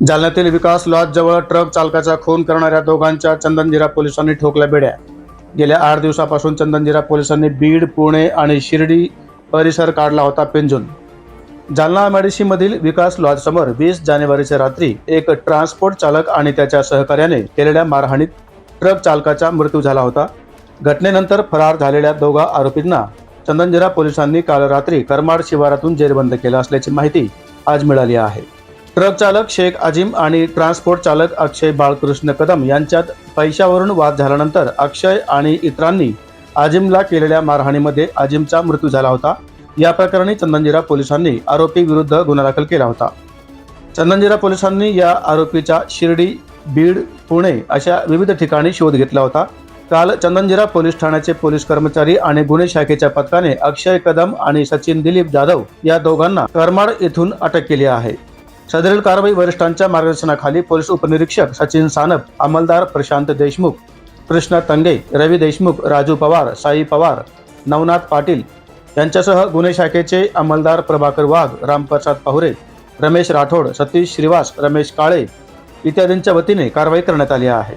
जालन्यातील विकास लॉजजवळ truck चालकाचा खून करणाऱ्या दोघांच्या चंदनजिरा पोलिसांनी ठोकल्या बेड्या. गेल्या आठ दिवसापासून चंदनजिरा पोलिसांनी बीड पुणे आणि शिर्डी परिसर काढला होता पिंजून. जालना मधील विकास लॉजसमोर वीस जानेवारीच्या रात्री एक ट्रान्सपोर्ट चालक आणि त्याच्या सहकार्याने केलेल्या मारहाणीत ट्रक चालकाचा मृत्यू झाला होता. घटनेनंतर फरार झालेल्या दोघा आरोपींना चंदनजिरा पोलिसांनी काल रात्री करमाड शिवारातून जेरबंद केला असल्याची माहिती आज मिळाली आहे. ट्रक चालक शेख अजिम आणि ट्रान्सपोर्ट चालक अक्षय बाळकृष्ण कदम यांच्यात पैशावरून वाद झाल्यानंतर अक्षय आणि इतरांनी अजिमला केलेल्या मारहाणीमध्ये अजिमचा मृत्यू झाला होता. या प्रकरणी चंदनजिरा पोलिसांनी आरोपी विरुद्ध गुन्हा दाखल केला होता. चंदनजिरा पोलिसांनी या आरोपीचा शिर्डी बीड पुणे अशा विविध ठिकाणी शोध घेतला होता. काल चंदनजिरा पोलीस ठाण्याचे पोलीस कर्मचारी आणि गुन्हे शाखेच्या पथकाने अक्षय कदम आणि सचिन दिलीप जाधव या दोघांना करमाड येथून अटक केली आहे. सदरील कारवाई वरिष्ठांच्या मार्गदर्शनाखाली पोलीस उपनिरीक्षक सचिन सानप अंमलदार प्रशांत देशमुख कृष्णा तंगे रवी देशमुख राजू पवार साई पवार नवनाथ पाटील यांच्यासह गुन्हे शाखेचे अंमलदार प्रभाकर वाघ रामप्रसाद पाहुरे रमेश राठोड सतीश श्रीवास रमेश काळे इत्यादींच्या वतीने कारवाई करण्यात आली आहे.